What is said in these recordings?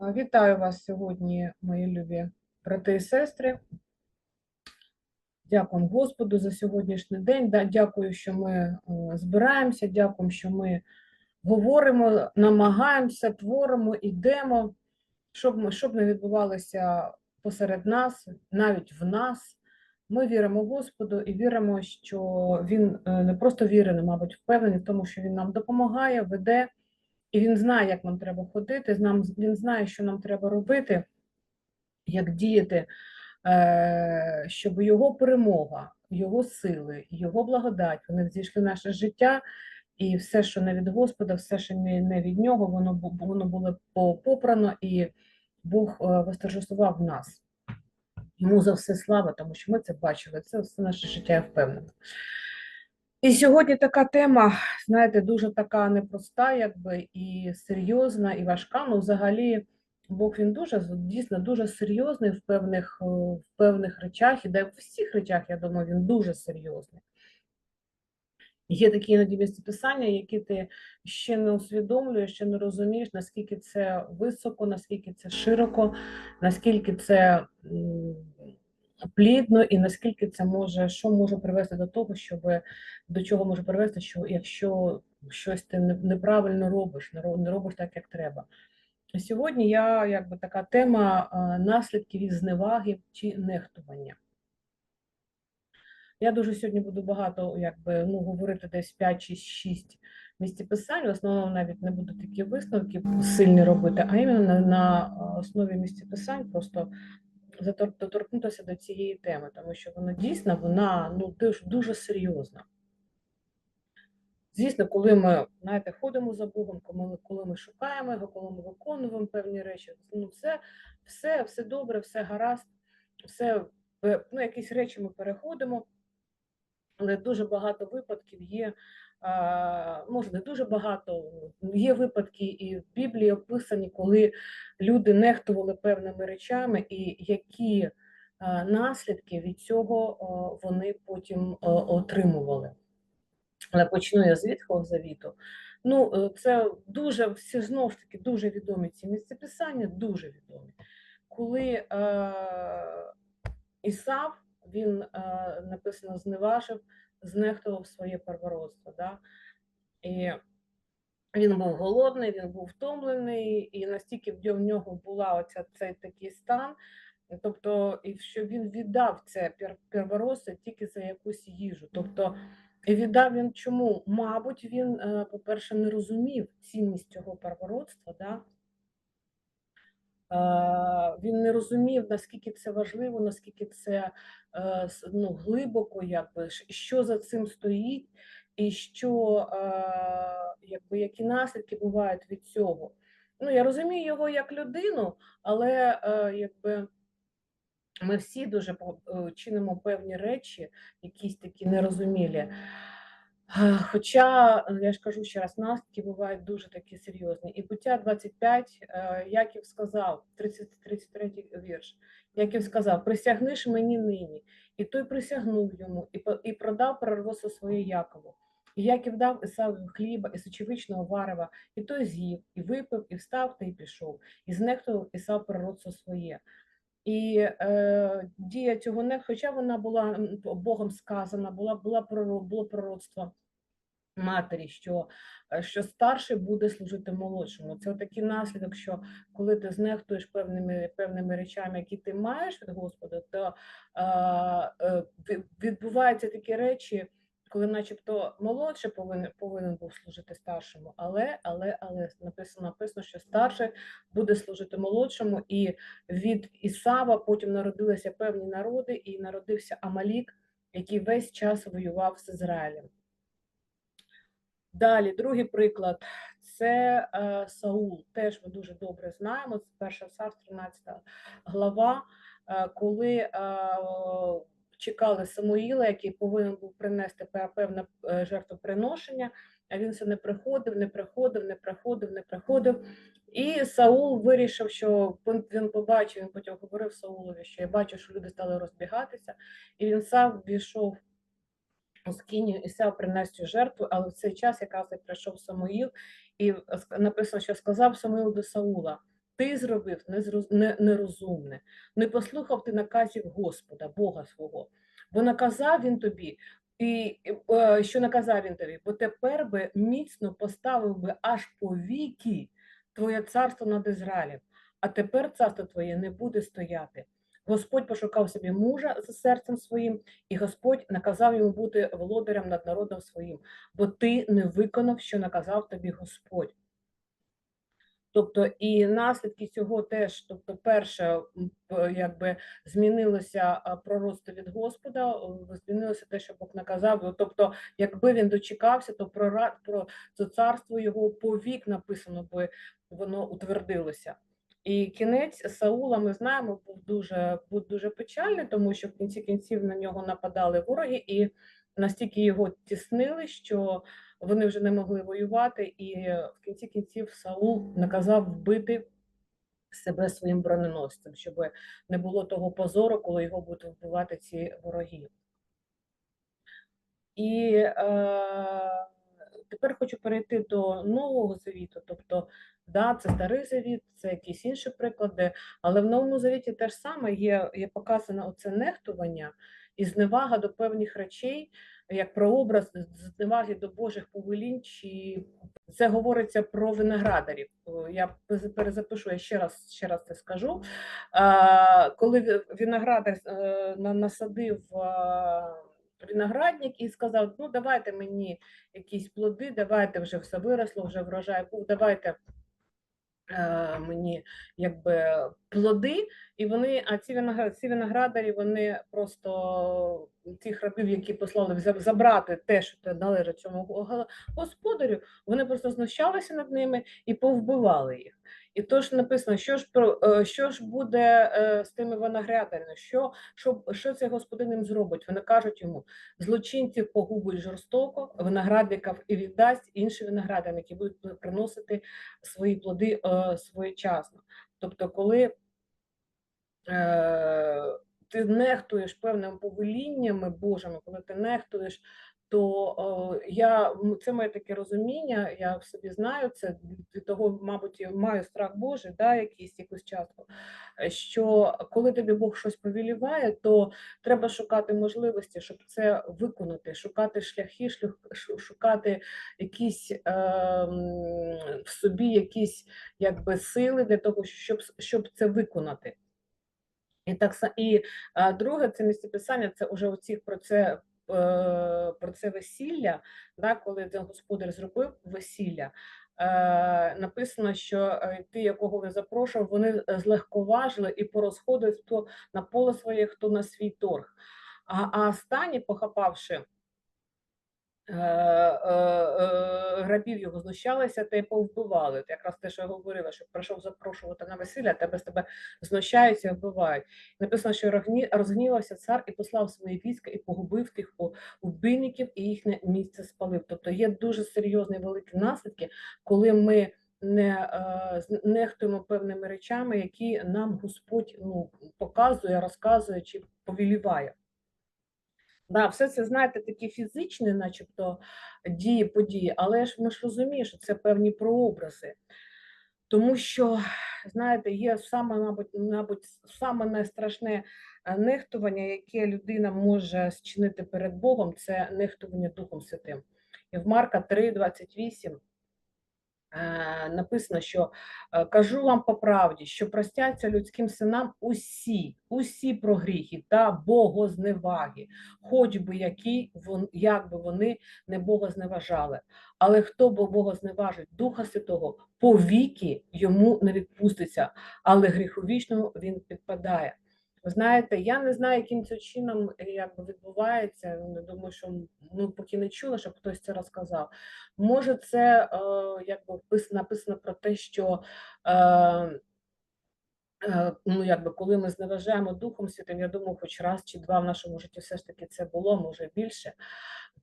Вітаю вас сьогодні, мої любі брати і сестри. Дякую Господу за сьогоднішній день. Дякую, що ми е, збираємося. Дякую, що ми говоримо, намагаємося, творимо, йдемо, щоб, ми- щоб не відбувалося посеред нас, навіть в нас. Ми віримо Господу і віримо, що Він е, не просто вірений, мабуть, впевнений в тому, що Він нам допомагає, веде. І він знає, як нам треба ходити, він знає, що нам треба робити, як діяти, е, щоб його перемога, його сили, його благодать, вони зійшли в наше життя, і все, що не від Господа, все, що не від нього, воно, воно було попрано, і Бог е, восторжествував нас. Йому за все слава, тому що ми це бачили, це все наше життя, я впевнена. І сьогодні така тема, знаєте, дуже така непроста, якби і серйозна, і важка. Ну, взагалі, Бог він дуже дійсно дуже серйозний в певних, е, в певних речах, і де в всіх речах, я думаю, він дуже серйозний. Є такі іноді місця писання, які ти ще не усвідомлюєш, ще не розумієш, наскільки це високо, наскільки це широко, наскільки це плідно і наскільки це може, що може привести до того, щоб до чого може привести, що якщо щось ти неправильно робиш, не робиш так, як треба. Сьогодні я якби така тема наслідків від зневаги чи нехтування. Я дуже сьогодні буду багато якби, ну, говорити десь 5 чи 6 місцеписань. В основному навіть не буду такі висновки сильні робити, а іменно на, основі місцеписань просто доторкнутися до цієї теми, тому що вона дійсно вона ну, дуже, серйозна. Звісно, коли ми знаєте, ходимо за Богом, коли ми, коли ми шукаємо його, коли ми виконуємо певні речі, ну все, все, все добре, все гаразд, все, е, ну, якісь речі ми переходимо, але дуже багато випадків є. Може, не дуже багато. Є випадки і в Біблії описані, коли люди нехтували певними речами, і які наслідки від цього вони потім отримували. Але почну я з Ветхого Завіту. Ну, е, це дуже всі знову ж таки дуже відомі ці місцеписання, дуже відомі. Коли е, Ісав, він е, написано зневажив, знехтував своє первородство. Да? І він був голодний, він був втомлений, і настільки в нього була оця цей такий стан, тобто, і що він віддав це первородство тільки за якусь їжу. Тобто, і віддав він чому? Мабуть, він, е, по-перше, не розумів цінність цього первородства, да? Він не розумів, наскільки це важливо, наскільки це е, ну, глибоко, якби, що за цим стоїть, і що, е, якби, які наслідки бувають від цього. Ну, я розумію його як людину, але е, якби, ми всі дуже чинимо певні речі, якісь такі нерозумілі. Е, Хоча, е, я ж кажу ще раз, наслідки бувають дуже такі серйозні. І буття 25, е, Яків сказав, 30, 33 вірш, Яків сказав, присягниш мені нині. І той присягнув йому, і, продав пророцтво своє Якову. І Яків дав Ісаву хліба і сочевичного варева, і той з'їв, і випив, і встав, та й пішов, і знехтував Ісав пророцтво своє. І е, дія цього не, хоча вона була Богом сказана, була, була було пророцтво матері, що, е, що старший буде служити молодшому. Це такий наслідок, що коли ти знехтуєш певними, певними речами, які ти маєш від Господа, то е, відбуваються такі речі, коли начебто молодший повинен, повинен був служити старшому, але, але, але написано, написано, що старший буде служити молодшому, і від Ісава потім народилися певні народи, і народився Амалік, який весь час воював з Ізраїлем. Далі, другий приклад це е, Саул. Теж ми дуже добре знаємо. Це перша царств, 13 глава, е, коли е, чекали Самуїла, який повинен був принести певне е, жертвоприношення, а він все не приходив, не приходив, не приходив, не приходив. І Саул вирішив, що він- побачив, він потім говорив Саулові, що я бачу, що люди стали розбігатися, і він сам війшов у скинію і сяв принести жертву, але в цей час якраз прийшов Самуїл, і написано, що сказав Самуїл до Саула: ти зробив нерозумне, не послухав ти наказів Господа, Бога свого, бо наказав він тобі, і е, що наказав він тобі, бо тепер би міцно поставив би аж по віки твоє царство над Ізраїлем, а тепер царство твоє не буде стояти. Господь пошукав собі мужа за серцем своїм, і Господь наказав йому бути володарем над народом своїм, бо ти не виконав, що наказав тобі Господь. Тобто і наслідки цього теж, тобто, перше, якби змінилося пророцтво від Господа, змінилося те, що Бог наказав. Тобто, якби він дочекався, то про, про це царство його повік написано би воно утвердилося. І кінець Саула, ми знаємо, був дуже був дуже печальний, тому що в кінці кінців на нього нападали вороги, і настільки його тіснили, що вони вже не могли воювати, і е, в кінці кінців Саул наказав вбити себе своїм броненосцем, щоб не було того позору, коли його будуть вбивати ці вороги. І е, тепер хочу перейти до Нового Завіту. Тобто, да, це старий завіт, це якісь інші приклади, але в Новому Завіті теж саме є, є показано оце нехтування і зневага до певних речей, як прообраз зневаги до Божих повелінь, чи це говориться про виноградарів. Я перезапишу, я ще раз ще раз це скажу. Коли виноградар е, насадив виноградник і сказав: ну давайте мені якісь плоди, давайте вже все виросло, вже врожай був, давайте мені якби плоди, і вони, а ці виноград, ці виноградарі, вони просто тих рабів, які послали забрати те, що те належить цьому господарю, вони просто знущалися над ними і повбивали їх. І то ж написано, що ж про е, що ж буде е, з тими виноградарями, що, що, що цей господин їм зробить? Вони кажуть йому: злочинців погубить жорстоко, виноградників і віддасть іншим виноградарям, які будуть приносити свої плоди е, своєчасно. Тобто, коли е, ти нехтуєш певними повеліннями Божими, коли ти нехтуєш, то е, я це моє таке розуміння, я в собі знаю це від- того, мабуть, я маю страх Божий, да, якийсь якусь часто. е, Що коли тобі Бог щось повіліває, то треба шукати можливості, щоб це виконати, шукати шляхи, шлях, шукати якісь е, в собі якісь якби сили для того, щоб, щоб це виконати. І так і а, друге, це місцеписання, це вже оцих про це. Е, Про це весілля, да, коли господар зробив весілля, е, написано, що ті, ти, якого він запрошував, вони е, злегковажили і порозходили хто на поле своє, хто на свій торг. А, а останні, похапавши е, е, е, рабів його знущалися та й повбивали. От Якраз те, що я говорила, що прийшов запрошувати на весілля, тебе з тебе знущаються і вбивають. Написано, що розгні- розгнівався цар і послав свої війська і погубив тих у- і їхнє місце спалив. Тобто є дуже серйозні великі наслідки, коли ми не нехтуємо певними речами, які нам Господь ну, показує, розказує чи повіліває. Да, все це, знаєте, такі фізичні, начебто, дії, події, але ж ми ж розуміємо, що це певні прообрази. Тому що, знаєте, є саме, мабуть, мабуть, саме найстрашне е, нехтування, яке людина може зчинити перед Богом, це нехтування Духом Святим. І в Марка 3, 28 е, написано, що е, кажу вам по правді, що простяться людським синам усі, усі прогріхи та богозневаги, хоч би які як би вони не богозневажали. Але хто бо богозневажить Духа Святого, повіки йому не відпуститься, але гріховічному він підпадає. Ви знаєте, я не знаю, яким це чином е, якби відбувається. Думаю, що ну, поки не чула, щоб хтось це розказав. Може, це е, якби написано про те, що е, е, ну, якби, коли ми зневажаємо Духом Святим, я думаю, хоч раз чи два в нашому житті все ж таки це було, може більше,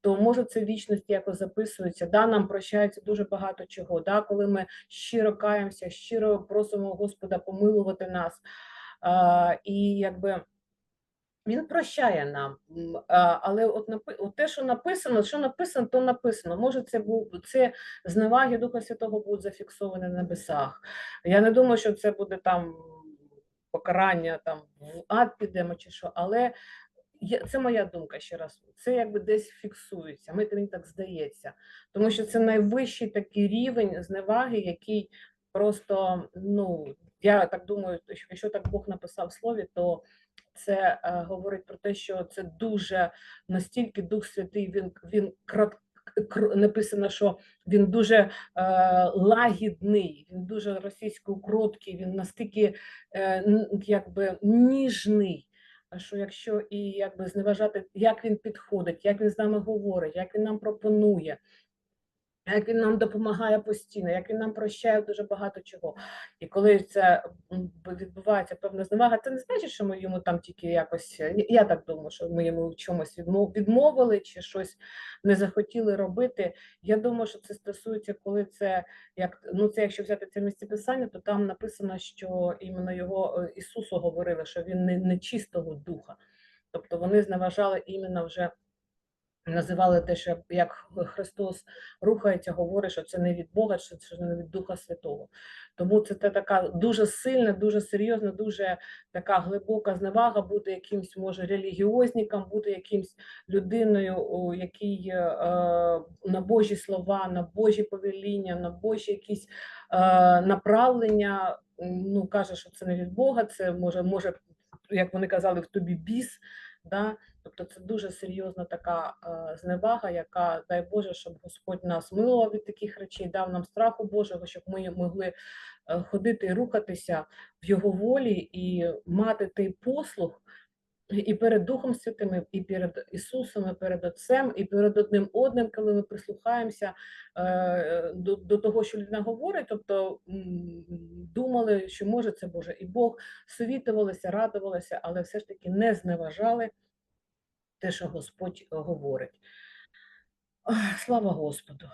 то може це вічності якось записується. Да, нам прощається дуже багато чого. Да, коли ми щиро каємося, щиро просимо Господа помилувати нас. І якби Він прощає нам, але от напи от те, що написано, що написано, то написано. Може, це був це зневаги Духа Святого будуть зафіксовані на небесах. Я не думаю, що це буде там покарання, там в ад підемо чи що, але це моя думка ще раз. Це якби десь фіксується. Мені так здається, тому що це найвищий такий рівень зневаги, який просто ну я так думаю, що якщо так Бог написав в слові, то це е, говорить про те, що це дуже настільки Дух Святий, він він крат, кр- написано, що він дуже е, лагідний, він дуже російською кроткий, він настільки е, якби ніжний. Що якщо і якби зневажати, як він підходить, як він з нами говорить, як він нам пропонує, як він нам допомагає постійно, як він нам прощає дуже багато чого. І коли це відбувається певна зневага, це не значить, що ми йому там тільки якось. е, Я так думаю, що ми йому в чомусь відмов- відмовили чи щось не захотіли робити. Я думаю, що це стосується, коли це як ну це якщо взяти це місце писання, то там написано, що іменно його е, Ісусу говорили, що він не, не чистого духа. Тобто вони зневажали іменно вже називали те, що як Христос рухається, говорить, що це не від Бога, що це не від Духа Святого. Тому це така дуже сильна, дуже серйозна, дуже така глибока зневага бути якимсь, може, релігіозніком, бути якимсь людиною, у якій е, на Божі слова, на Божі повеління, на Божі якісь е, направлення. Ну, каже, що це не від Бога, це може, може, як вони казали, в тобі біс. Да? Тобто це дуже серйозна така е, зневага, яка дай Боже, щоб Господь нас милував від таких речей, дав нам страху Божого, щоб ми могли е, ходити і рухатися в Його волі і мати той послуг і перед Духом Святим, і перед Ісусом, і перед Отцем, і перед одним одним, коли ми прислухаємося е, до, до того, що людина говорить, тобто думали, що може це Боже, і Бог совітувалися, радувалися, але все ж таки не зневажали те, що Господь говорить. Слава Господу!